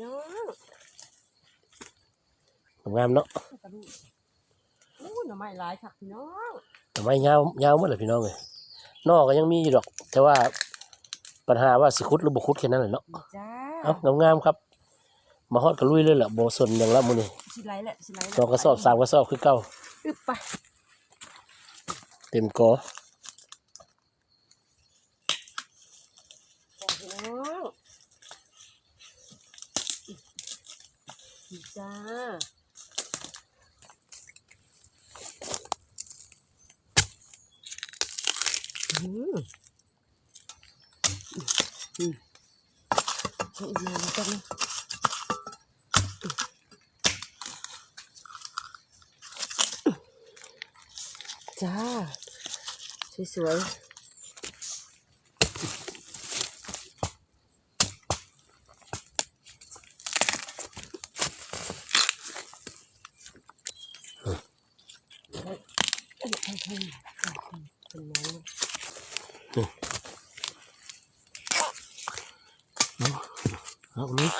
พี่น้องงามเนาะกระดูกโอ้หน่อไม้หลายคักพี่น้องทำไมยาวยาวหมดเลยพี่น้องเลยนอกก็ยังมีอยู่ดอก แต่ว่าปัญหาว่าสิคุดหรือบ่คุดแค่นั้นแหละเนาะจ้าเอางามๆครับ มาฮอดก็ลุยเลยแหละบ่สนอย่างละมื้อนี้สิไหลแหละสิไหลแหละสองกระสอบสามกระสอบคือเก่าอึบไปเต็มกอ จ้าพี่น้อง จ้า อืมอืมเอาอีกหน่อยนะจ๊ะนะจ้า สวยๆ เป็นน้ำเอาลุย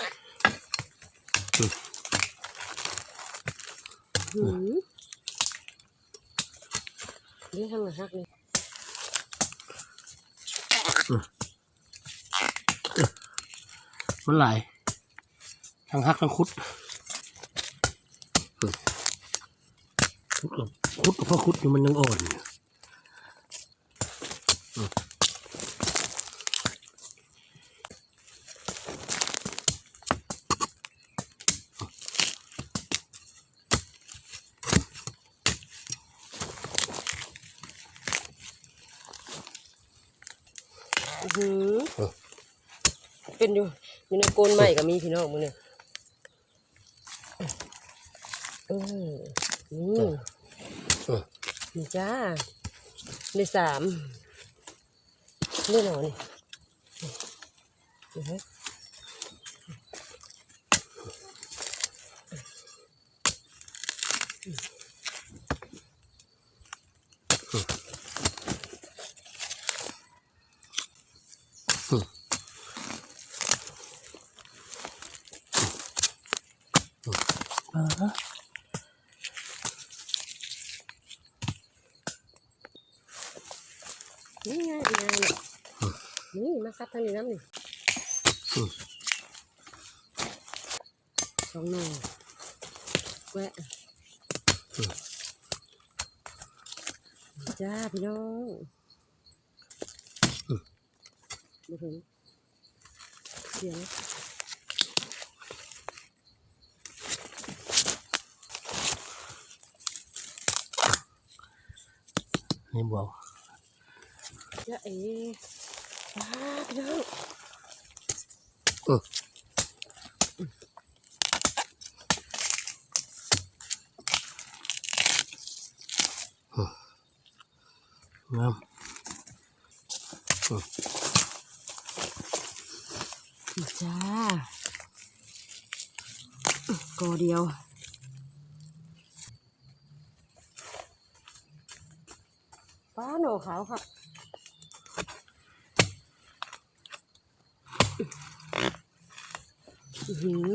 นี่ทำไงฮักนี่มันไหลทั้งฮักทั้งคุดคุดกับ คุดกับพ่อคุดนี่มันยังอ่อนอยู่อืมหืมเป็นอยู่อยู่ในโกนใหม่ก็มีพี่น้องมึงเนี่ยเออนี่เออ นี่จ้าในสามนี่หนอนี่อือฮึอ่าฮะ นี่ไงนี่ไงเนี่ย นี่มาซับทางนี้น้ำนี่อืมสองหน่อแวะจ้าพี่น้องมาถึงเสียงนี่บอกจ้าเอ๋ป้าพี่น้อ งอืมงามจ้ากอเดียวป้าหนูขาวค่ะ หือ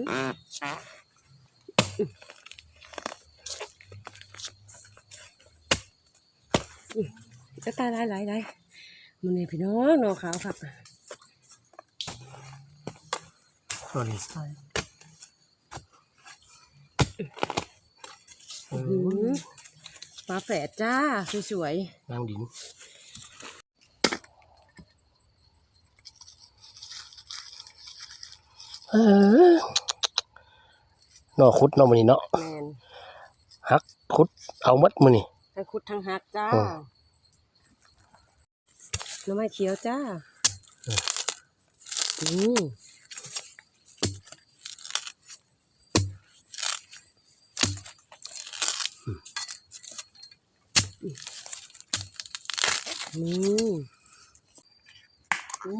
ก็ตายหลายหลายหลายมันนี่พี่น้องนูขาวครับสวัสดีใช่อือปลาแฝดจ้า สวยนางดิน เออเนาะคุดเนาะมันนี่เนาะๆแมนฮักคุดเอามัดมันนี่ทั้งคุดทั้งหักจ้าอืมหน้ำไม้เขียวจ้าอืมอืมอื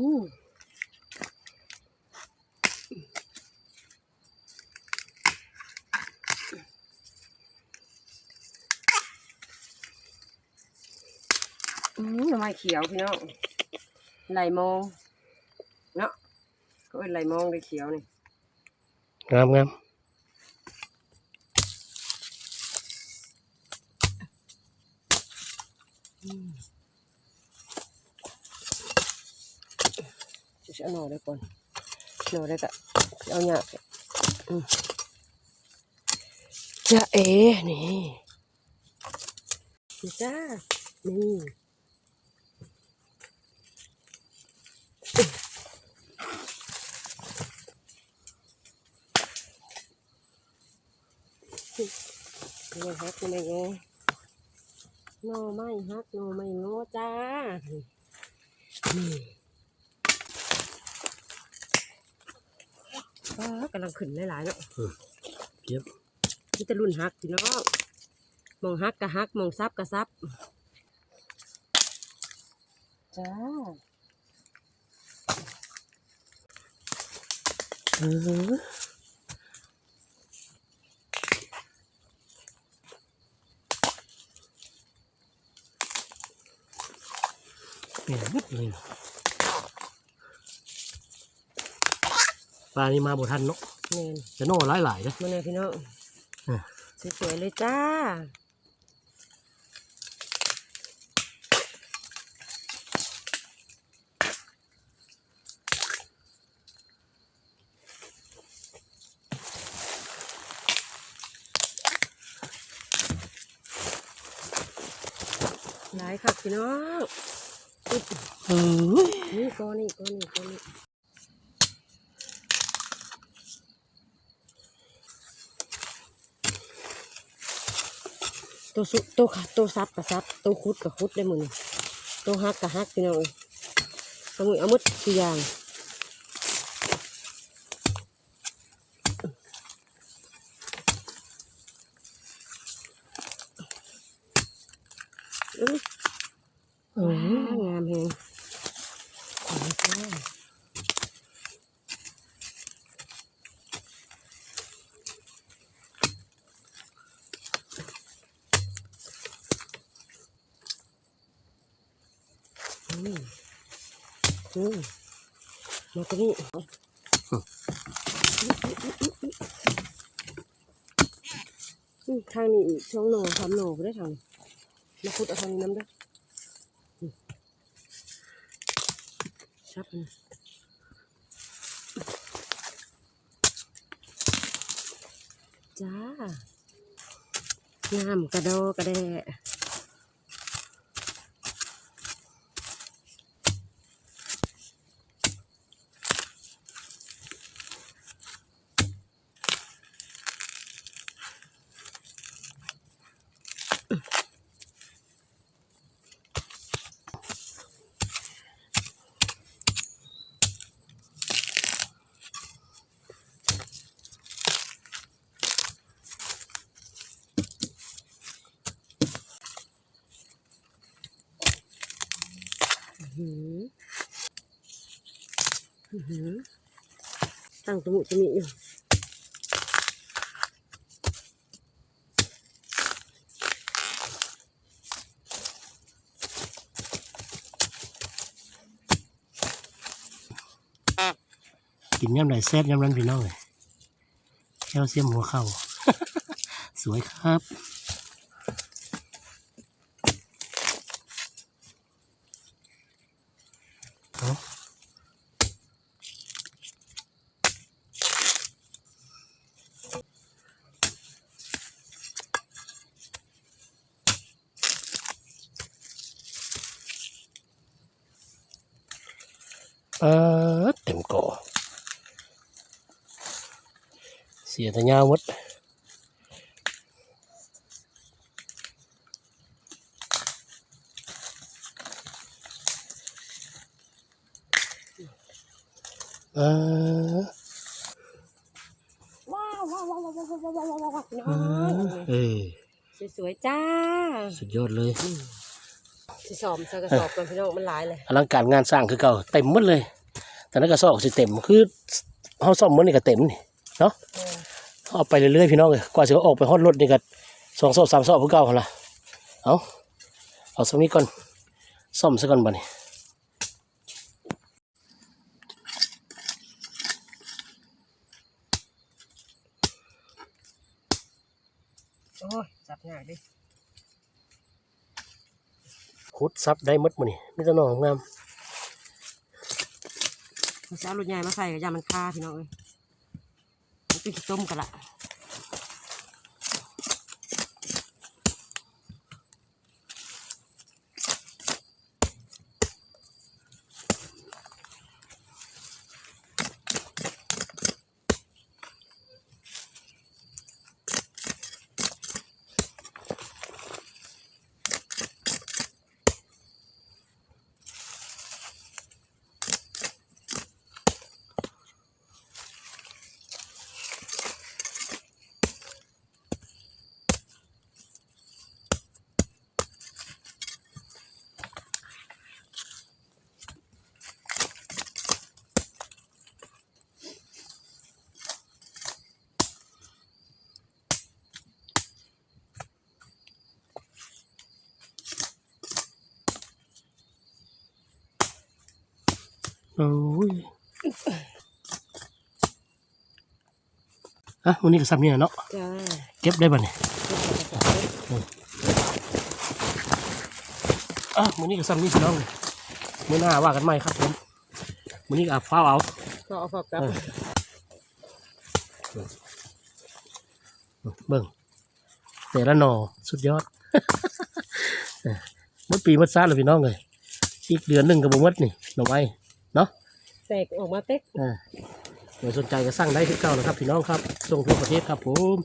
อืมอืมหน้ำไม้เขียวพี่น้องไหลมองเนาะก็เป็นไหลมองเลยเขียวนี่งามงามจะเอาหน่อได้ก่อนหน่อได้ก็เอาเนี่ยอืมจะเอ๋นี่นี่จ้านี่ นี่ฮักนี่ไงหน่อไม้ฮักหน่อไม้โง่จ้านี่ว้ากำลังขึ้นหลายๆเนาะเก็บมีแต่รุ่นฮักพี่น้องมองฮักกะฮักมองซับกะซับจ้าเออ เปลี่ยนนิดเลยปลานี่มาบ่ทันเนาะเน่นจะโน่หลายหลายๆนะ มาเลยพี่น้องอะ สวยๆเลยจ้าหลายค่ะพี่น้องอุ๊ยเออ นี่ก้อนนี่ก้อนนี่ก้อนนี่ตัวสุตัวค่ะตัวซับกับซับตัวคุดกับคุดได้หมดนี่ตัวฮักกับฮักพี่น้องเอ้ยเอามือเอาหมดทุกอย่างอื้อ เอ ว้า อ งามแฮงขอบคุณจ้าอืมอืม โอ้ทางนี้อีกช่องโหนทำโนก็ได้ทางนี้มาขุดเอาทางนี้น้ำเด้ชับมันจ้างามกระโดกระแด ตั้งตะมุตะมิอยู่กินย่ำไหนแซ่บย่ำนั้นพี่น้องเลยแคลเซียมหัวเข่า สวยครับ ปาเต็มก่อ เสียทะยาวดเออว้าวว้าวว้าวว้าวว้าวว้าวน้องเออสวยๆจ้า สุดยอดเลย สิสอบใส่กระสอบกันพี่น้องมันหลายเลยอลังการงานสร้างคือเก่าเต็มหมดเลย แต่นั้นก็ซอกสิเต็มคือเขาซ่อมหมันนี่ก็เต็มนี่เนาะเอาไปเรื่อยๆพี่น้องเลยกว่าจะออกไปฮอดรถนี่ก็สองซอบสามซอบคือเก่าหั่นละเอาเอาสักนี้ก่อนซ่อมซะก่อนบ่นี่ สับง่ายเดิ ขุดซับได้มดมันนี่มีแต่หนองงามเราจะเอารถใหญ่มาใส่กับยามันคาพี่น้องเอ้ยมันเป็นต้มกันละ โอ้ยอะมื้อนี้ก็ซ้ำนี่ล่ะเนาะจ้าเก็บได้บ่เนี่ยอะมื้อนี้ก็ซ้ำนี่พี่น้องมื้อหน้าว่ากันใหม่ครับผมมื้อนี้ก็เอาฟ้าวเอาก็เอาฝากกลับเออเบิ่งแต่ละหนอสุดยอดเออหมดปีหมดซาเลยพี่น้องเลยอีกเดือนหนึ่งกับบ่หมดนี่หน่อไม้เนาะ แตกออกมาเต็กอ่าเดี๋ยสนใจก็สร้างได้ที่เก่านะครับพี่น้องครับส่งทั่วประเทศครับผม